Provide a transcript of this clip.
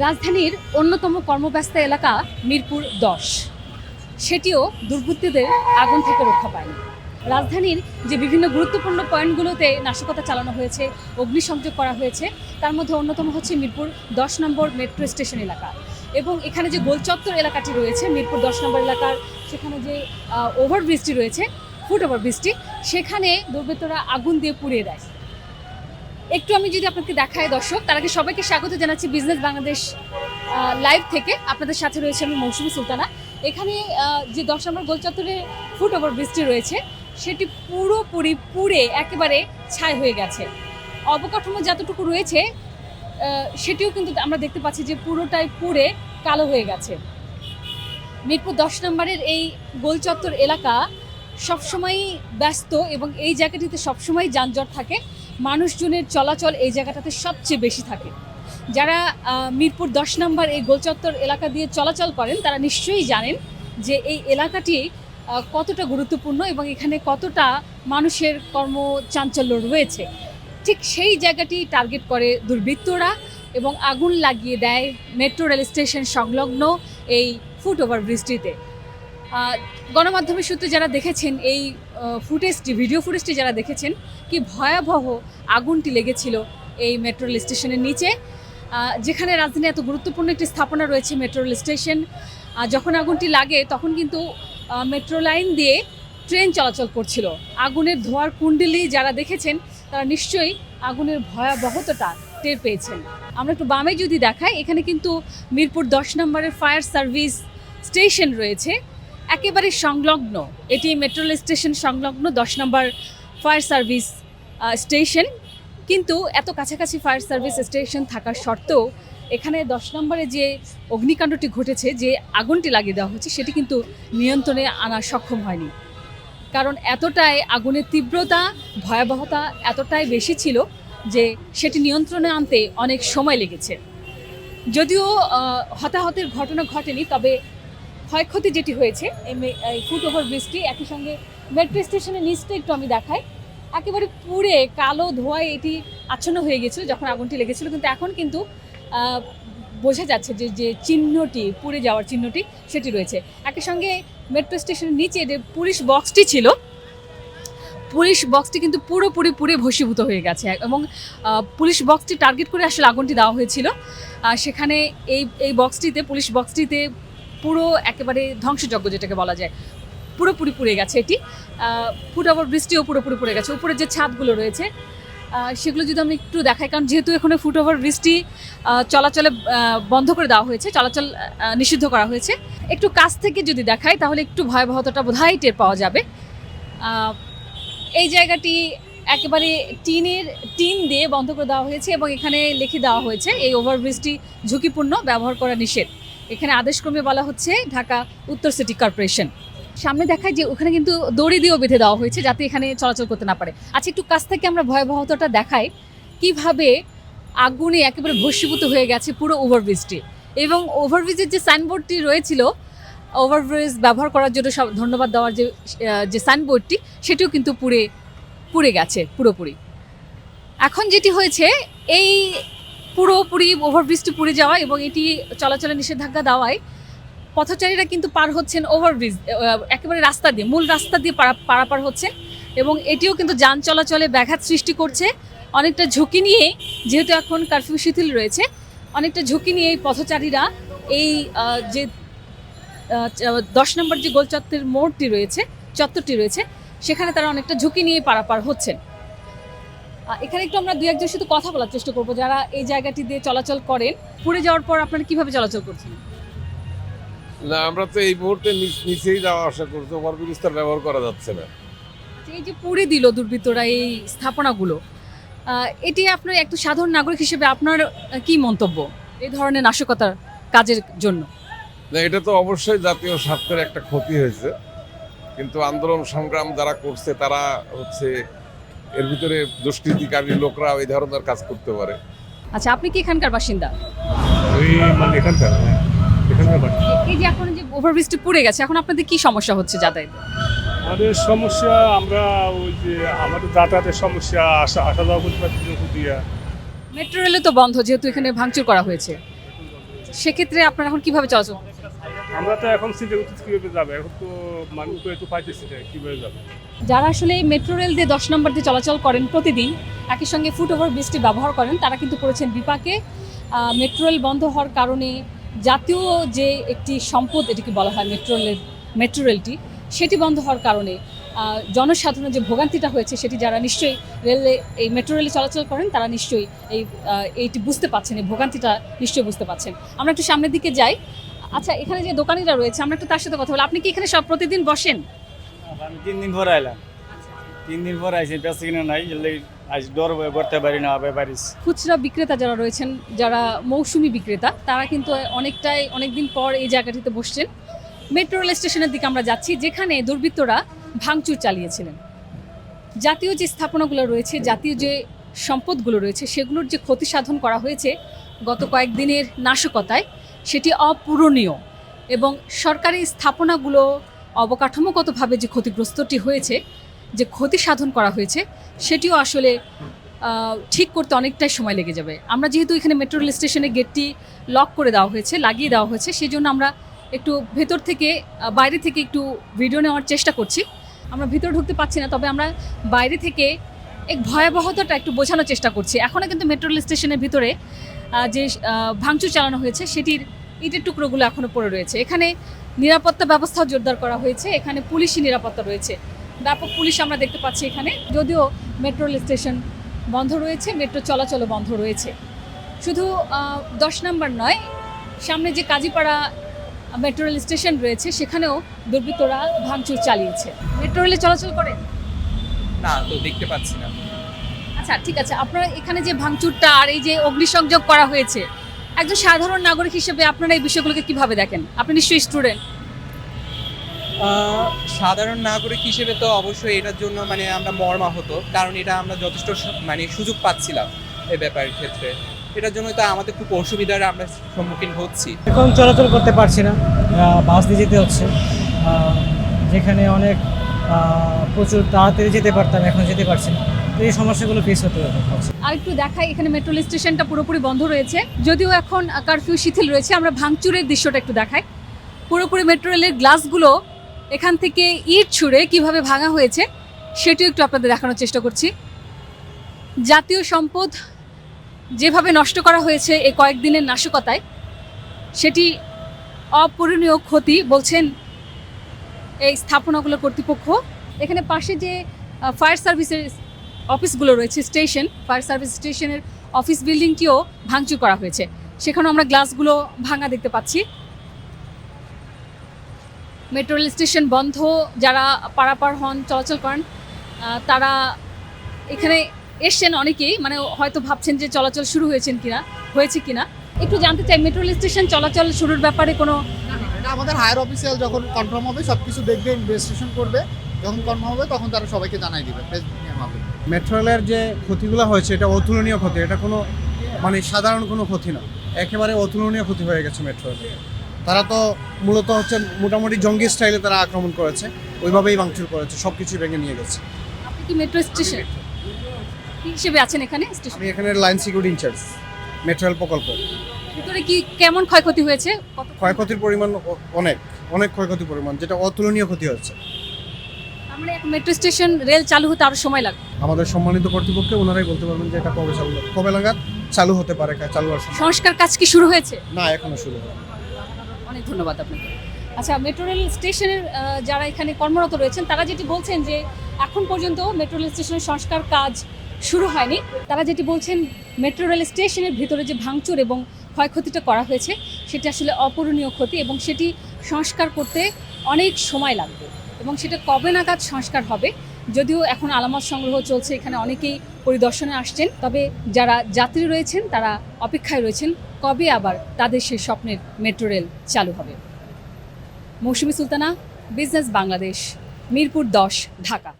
রাজধানীর অন্যতম কর্মব্যস্ত এলাকা মিরপুর দশ। সেটিও দুর্বৃত্তদের আগুন থেকে রক্ষা পায়নি। রাজধানীর যে বিভিন্ন গুরুত্বপূর্ণ পয়েন্টগুলোতে নাশকতা চালানো হয়েছে, অগ্নিসংযোগ করা হয়েছে, তার মধ্যে অন্যতম হচ্ছে মিরপুর দশ নম্বর মেট্রো স্টেশন এলাকা। এবং এখানে যে গোলচত্বর এলাকাটি রয়েছে, মিরপুর দশ নম্বর এলাকার সেখানে যে ওভারব্রিজটি রয়েছে ফুট ওভারব্রিজটি সেখানে দুর্বৃত্তরা আগুন দিয়ে পুড়িয়ে দেয়। একটু আমি যদি আপনাকে দেখাই দর্শক, তার আগে সবাইকে স্বাগত জানাচ্ছি বিজনেস বাংলাদেশ লাইভ থেকে। আপনাদের সাথে রয়েছে আমি মৌসুমী সুলতানা। এখানে যে দশ নম্বর গোলচত্বরে ফুট ওভার ব্রিজটি রয়েছে, সেটি পুরোপুরি পুড়ে একেবারে ছাই হয়ে গেছে। অবকাঠামো যতটুকু রয়েছে সেটিও কিন্তু আমরা দেখতে পাচ্ছি যে পুরোটাই পুড়ে কালো হয়ে গেছে। মিরপুর দশ নম্বরের এই গোলচত্বর এলাকা সবসময়ই ব্যস্ত এবং এই জায়গাটিতে সবসময় যানজট থাকে। মানুষজনের চলাচল এই জায়গাটাতে সবচেয়ে বেশি থাকে। যারা মিরপুর দশ নম্বর এই গোলচত্বর এলাকা দিয়ে চলাচল করেন, তারা নিশ্চয়ই জানেন যে এই এলাকাটি কতটা গুরুত্বপূর্ণ এবং এখানে কতটা মানুষের কর্মচাঞ্চল্য রয়েছে। ঠিক সেই জায়গাটি টার্গেট করে দুর্বৃত্তরা এবং আগুন লাগিয়ে দেয় মেট্রো রেল স্টেশন সংলগ্ন এই ফুট ওভার ব্রিজটিতে। গণমাধ্যমের সূত্রে যারা দেখেছেন এই ফুটেজটি ভিডিও ফুটেজটি যারা দেখেছেন, কি ভয়াবহ আগুনটি লেগেছিল এই মেট্রো রেল স্টেশনের নিচে। যেখানে রাজধানী এত গুরুত্বপূর্ণ একটি স্থাপনা রয়েছে মেট্রো রেল স্টেশন যখন আগুনটি লাগে তখন কিন্তু মেট্রো লাইন দিয়ে ট্রেন চলাচল করছিল। আগুনের ধোয়ার কুণ্ডলি যারা দেখেছেন, তারা নিশ্চয়ই আগুনের ভয়াবহতাটা টের পেয়েছেন। আমরা একটু বামে যদি দেখাই, এখানে কিন্তু মিরপুর দশ নম্বরের ফায়ার সার্ভিস স্টেশন রয়েছে। একেবারে সংলগ্ন, এটি মেট্রো রেল স্টেশন সংলগ্ন, দশ নম্বর ফায়ার সার্ভিস স্টেশন কিন্তু এত কাছাকাছি ফায়ার সার্ভিস স্টেশন থাকা সত্ত্বেও এখানে দশ নম্বরে যে অগ্নিকাণ্ডটি ঘটেছে, যে আগুনটি লাগিয়ে দেওয়া হচ্ছে সেটি কিন্তু নিয়ন্ত্রণে আনা সক্ষম হয়নি। কারণ এতটাই আগুনের তীব্রতা, ভয়াবহতা এতটাই বেশি ছিল যে সেটি নিয়ন্ত্রণে আনতে অনেক সময় লেগেছে। যদিও হতাহতের ঘটনা ঘটেনি, তবে ক্ষয়ক্ষতি যেটি হয়েছে, এই ফুট ওভার ব্রিজটি, একই সঙ্গে মেট্রো স্টেশনের নিচটা একটু আমি দেখাই। একেবারে পুড়ে কালো ধোঁয়ায় এটি আচ্ছন্ন হয়ে গেছিল যখন আগুনটি লেগেছিলো, কিন্তু এখন কিন্তু বোঝা যাচ্ছে যে যে চিহ্নটি, পুড়ে যাওয়ার চিহ্নটি সেটি রয়েছে। একই সঙ্গে মেট্রো স্টেশনের নিচে যে পুলিশ বক্সটি ছিল, পুলিশ বক্সটি কিন্তু পুরোপুরি পুড়ে ভস্মীভূত হয়ে গেছে এবং পুলিশ বক্সটি টার্গেট করে আসলে আগুনটি দেওয়া হয়েছিল। সেখানে এই এই বক্সটিতে, পুলিশ বক্সটিতে পুরো একেবারে ধ্বংসযজ্ঞ যেটাকে বলা যায়, পুরোপুরি পুড়ে গেছে এটি। ফুট ওভার বৃষ্টিও পুরোপুরি পুড়ে গেছে। উপরে যে ছাদগুলো রয়েছে সেগুলো যদি আমি একটু দেখাই, কারণ যেহেতু এখানে ফুট ওভার বৃষ্টি চলাচলে বন্ধ করে দেওয়া হয়েছে, চলাচল নিষিদ্ধ করা হয়েছে। একটু কাছ থেকে যদি দেখাই, তাহলে একটু ভয়াবহতাটা বোধহয় টের পাওয়া যাবে। এই জায়গাটি একেবারে টিনের, টিন দিয়ে বন্ধ করে দেওয়া হয়েছে এবং এখানে লিখে দেওয়া হয়েছে, এই ওভারব্রিজটি ঝুঁকিপূর্ণ, ব্যবহার করা নিষেধ। এখানে আদেশক্রমে বলা হচ্ছে ঢাকা উত্তর সিটি কর্পোরেশন। সামনে দেখায় যে ওখানে কিন্তু দড়ি দিয়েও বেঁধে দেওয়া হয়েছে যাতে এখানে চলাচল করতে না পারে। আচ্ছা একটু কাছ থেকে আমরা ভয়াবহতাটা দেখাই। কীভাবে আগুনে একেবারে ভস্মীভূত হয়ে গেছে পুরো ওভারব্রিজটি এবং ওভারব্রিজের যে সাইনবোর্ডটি রয়েছিল ওভারব্রিজ ব্যবহার করার জন্য সব ধন্যবাদ দেওয়ার যে যে সাইনবোর্ডটি সেটিও কিন্তু পুড়ে পুড়ে গেছে, পুরোপুরি। এখন যেটি হয়েছে, এই পুরোপুরি ওভারব্রিজটি পুড়ে যাওয়া এবং এটি চলাচলে নিষেধাজ্ঞা দেওয়ায় পথচারীরা কিন্তু পার হচ্ছেন ওভারব্রিজ একেবারে রাস্তা দিয়ে, মূল রাস্তা দিয়ে পারা, পারাপার হচ্ছে এবং এটিও কিন্তু যান চলাচলে ব্যাঘাত সৃষ্টি করছে। অনেকটা ঝুঁকি নিয়ে যেহেতু এখন কারফিউ শিথিল রয়েছে, অনেকটা ঝুঁকি নিয়ে এই পথচারীরা এই যে দশ নম্বর যে গোলচত্বরের মোড়টি রয়েছে, চত্বরটি রয়েছে, সেখানে তারা অনেকটা ঝুঁকি নিয়ে পারাপার হচ্ছেন। এখানে একটু আমরা দুই একজনের সাথে কথা বলার চেষ্টা করব। যারা এই জায়গাটি দিয়ে চলাচল করেন পুড়ে যাওয়ার পর আপনারা কীভাবে চলাচল করছেন? না আমরা তো এই মুহূর্তে নিচ- নিচেই যাওয়া আসা করতে ওভারব্রিজ আর ব্যবহার করা যাচ্ছে না। এই যে পুড়ে দিল দুর্বৃত্তরা এই স্থাপনাগুলো এটি আপনার একটু সাধারণ নাগরিক হিসেবে আপনার কি মন্তব্য এই ধরনের নাশকতার কাজের জন্য? না এটা তো অবশ্যই জাতীয় স্বার্থের একটা ক্ষতি হয়েছে। কিন্তু আন্দোলন সংগ্রাম যারা করছে তারা হচ্ছে এর ভিতরে দুষ্কৃতিকারী লোকরা এই ধরনের কাজ করতে পারে। আচ্ছা আপনি কি এখানকার বাসিন্দা? ওই মানে এখানকার হ্যাঁ, এখানকার এই যে এখন যে ওভারব্রিজটি পুড়ে গেছে এখন আপনাদের কি সমস্যা হচ্ছে যাতায়াতে? আমাদের সমস্যা আমরা ওই যে আমাদের যাতায়াতের সমস্যা আসা আসা যাওয়া করতে পারছি দিয়া মেট্রো রেলে তো বন্ধ যেহেতু এখানে ভাঙচুর করা হয়েছে। সেক্ষেত্রে আপনারা এখন কীভাবে চলাচল আমরা তো এখন যাবে? এখন তো মানুষ তো পাইতেছি না যাবে? যারা আসলে এই মেট্রো রেল দিয়ে দশ নম্বর দিয়ে চলাচল করেন প্রতিদিন, একই সঙ্গে ফুট ওভার ব্রিজটি ব্যবহার করেন, তারা কিন্তু পড়েছেন বিপাকে। মেট্রো রেল বন্ধ হওয়ার কারণে জাতীয় যে একটি সম্পদ, এটিকে বলা হয় মেট্রো রেলের মেট্রো রেলটি সেটি বন্ধ হওয়ার কারণে জনসাধারণের যে ভোগান্তিটা হয়েছে, সেটি যারা নিশ্চয়ই রেলে এই মেট্রো রেলে চলাচল করেন, তারা নিশ্চয়ই এই এইটি বুঝতে পাচ্ছেন এই ভোগান্তিটা নিশ্চয়ই বুঝতে পাচ্ছেন আমরা একটু সামনের দিকে যাই। আচ্ছা এখানে যে দোকানিরা রয়েছে আমরা একটু তার সাথে কথা বলি। আপনি কি এখানে সব প্রতিদিন বসেন? আমি তিন দিন পর আইলাম। তিন দিন পর আইসি বেঁচে কিনা নাই আজ ডর করতে পারি না আবার পারিস খুচরা বিক্রেতা যারা রয়েছেন যারা মৌসুমি বিক্রেতা তারা কিন্তু অনেকটাই অনেকদিন পর এই জায়গাটিতে বসছেন। মেট্রো রেল স্টেশনের দিকে আমরা যাচ্ছি যেখানে দুর্বৃত্তরা ভাঙচুর চালিয়েছিলেন। জাতীয় যে স্থাপনাগুলো রয়েছে জাতীয় যে সম্পদগুলো রয়েছে সেগুলোর যে ক্ষতি সাধন করা হয়েছে গত কয়েকদিনের নাশকতায় সেটি অপূরণীয় এবং সরকারি স্থাপনাগুলো অবকাঠামোগতভাবে যে ক্ষতিগ্রস্তটি হয়েছে, যে ক্ষতি সাধন করা হয়েছে, সেটিও আসলে ঠিক করতে অনেকটাই সময় লেগে যাবে। আমরা যেহেতু এখানে মেট্রো রেল স্টেশনে গেটটি লক করে দেওয়া হয়েছে, লাগিয়ে দেওয়া হয়েছে সেই জন্য আমরা একটু ভেতর থেকে বাইরে থেকে একটু ভিডিও নেওয়ার চেষ্টা করছি। আমরা ভিতরে ঢুকতে পারছি না, তবে আমরা বাইরে থেকে এক ভয়াবহতাটা একটু বোঝানোর চেষ্টা করছি। এখনও কিন্তু মেট্রো রেল স্টেশনের ভিতরে যে ভাঙচুর চালানো হয়েছে, সেটির ইটের টুকরোগুলো এখনও পড়ে রয়েছে। এখানে নিরাপত্তা ব্যবস্থাও জোরদার করা হয়েছে। এখানে পুলিশি নিরাপত্তা রয়েছে। ব্যাপক পুলিশ আমরা দেখতে পাচ্ছি এখানে। যদিও মেট্রো রেল স্টেশন বন্ধ রয়েছে, মেট্রো চলাচলও বন্ধ রয়েছে। শুধু দশ নম্বর নয়, সামনে যে কাজীপাড়া মেট্রো রেল স্টেশন রয়েছে, সেখানেও দুর্বৃত্তরা ভাঙচুর চালিয়েছে। মেট্রো রেলে চলাচল করে? না তো দেখতে পাচ্ছি না। আচ্ছা ঠিক আছে। আপনারা এখানে যে ভাঙচুরটা আর এই যে অগ্নিসংযোগ করা হয়েছে একজন সাধারণ নাগরিক হিসেবে আপনারা এই বিষয়গুলোকে কীভাবে দেখেন? আপনি নিশ্চয়ই স্টুডেন্ট। সাধারণ নাগরিক হিসেবে তো অবশ্যই এটার জন্য মানে আমরা মর্মাহত কারণ এটা আমরা যথেষ্ট সু- মানে সুযোগ পাচ্ছিলাম এ ব্যাপারের ক্ষেত্রে। এটার জন্য তো আমাদের খুব অসুবিধার আমরা সম্মুখীন হচ্ছি। এখন চলাচল করতে পারছি না। বাস দিয়ে যেতে হচ্ছে। যেখানে অনেক প্রচুর তাড়াতাড়ি যেতে পারতাম, এখন যেতে পারছি না। তো এই সমস্যাগুলো ফেস হতে আর একটু দেখাই, এখানে মেট্রো স্টেশনটা পুরোপুরি বন্ধ রয়েছে। যদিও এখন কারফিউ শিথিল রয়েছে, আমরা ভাঙচুরের দৃশ্যটা একটু দেখাই। পুরোপুরি মেট্রো রেলের গ্লাসগুলো এখান থেকে ইট ছুঁড়ে কীভাবে ভাঙা হয়েছে, সেটিও একটু আপনাদের দেখানোর চেষ্টা করছি। জাতীয় সম্পদ যেভাবে নষ্ট করা হয়েছে এই কয়েকদিনের নাশকতায়, সেটি অপূরণীয় ক্ষতি বলছেন এই স্থাপনাগুলো কর্তৃপক্ষ। এখানে পাশে যে ফায়ার সার্ভিসের অফিসগুলো রয়েছে, স্টেশন, ফায়ার সার্ভিস স্টেশনের অফিস বিল্ডিংটিও ভাঙচুর করা হয়েছে। সেখানেও আমরা গ্লাসগুলো ভাঙা দেখতে পাচ্ছি। মেট্রো রেল স্টেশন বন্ধ, যারা পারাপার হন, চলাচল করেন তারা এখানে এসছেন অনেকেই মানে হয়তো ভাবছেন যে চলাচল শুরু হয়েছেন কিনা, হয়েছে কিনা। একটু জানতে চাই, মেট্রো রেল স্টেশন চলাচল শুরুর ব্যাপারে কোনো এটা আমাদের হায়ার অফিসিয়াল যখন কনফার্ম হবে সব কিছু দেখবে ইনভেস্টিগেশন করবে। যখন কনফার্ম হবে তখন তারা সবাইকে জানাই দিবে। হবে মেট্রো রেলের যে ক্ষতিগুলো হয়েছে এটা অতুলনীয় ক্ষতি। এটা কোনো মানে সাধারণ কোনো ক্ষতি না। একেবারে অতুলনীয় ক্ষতি হয়ে গেছে মেট্রো রেলে তারা তো মূলত হচ্ছে মোটামুটি জঙ্গি স্টাইলে তারা আক্রমণ করেছে। ওইভাবেই ভাঙচুর করেছে। সব কিছু ভেঙে নিয়ে গেছে। আপনি কি মেট্রো স্টেশন? কি হিসেবে আছেন এখানে? স্টেশন আমি এখানে line security incharge metro rail প্রকল্প। ভিতরে কি কেমন ক্ষয়ক্ষতি হয়েছে? ক্ষয়ক্ষতির পরিমাণ অনেক অনেক ক্ষয়ক্ষতির পরিমাণ যেটা অতুলনীয় ক্ষতি হচ্ছে আমরা এখন মেট্রো স্টেশন রেল চালু হতে আরও সময় লাগবে? আমাদের সম্মানিত কর্তৃপক্ষে ওনারাই বলতে পারবেন যে এটা কবে চালু কবে নাগাদ চালু হতে পারে চালু হওয়ার সংস্কার কাজ কি শুরু হয়েছে? না এখনও শুরু হয়নি। অনেক ধন্যবাদ আপনাকে। আচ্ছা মেট্রো রেল স্টেশনের যারা এখানে কর্মরত রয়েছেন তারা যেটি বলছেন যে এখন পর্যন্ত মেট্রো রেল স্টেশনের সংস্কার কাজ শুরু হয়নি। তারা যেটি বলছেন মেট্রো রেল স্টেশনের ভিতরে যে ভাঙচুর এবং ক্ষয়ক্ষতিটা করা হয়েছে, সেটি আসলে অপূরণীয় ক্ষতি এবং সেটি সংস্কার করতে অনেক সময় লাগবে এবং সেটা কবে নাগাদ সংস্কার হবে, যদিও এখন আলামত সংগ্রহ চলছে, এখানে অনেকেই পরিদর্শনে আসছেন, তবে যারা যাত্রী রয়েছেন, তারা অপেক্ষায় রয়েছেন, কবে আবার তাদের সেই স্বপ্নের মেট্রো রেল চালু হবে। মৌসুমি সুলতানা, বিজনেস বাংলাদেশ, মিরপুর দশ, ঢাকা।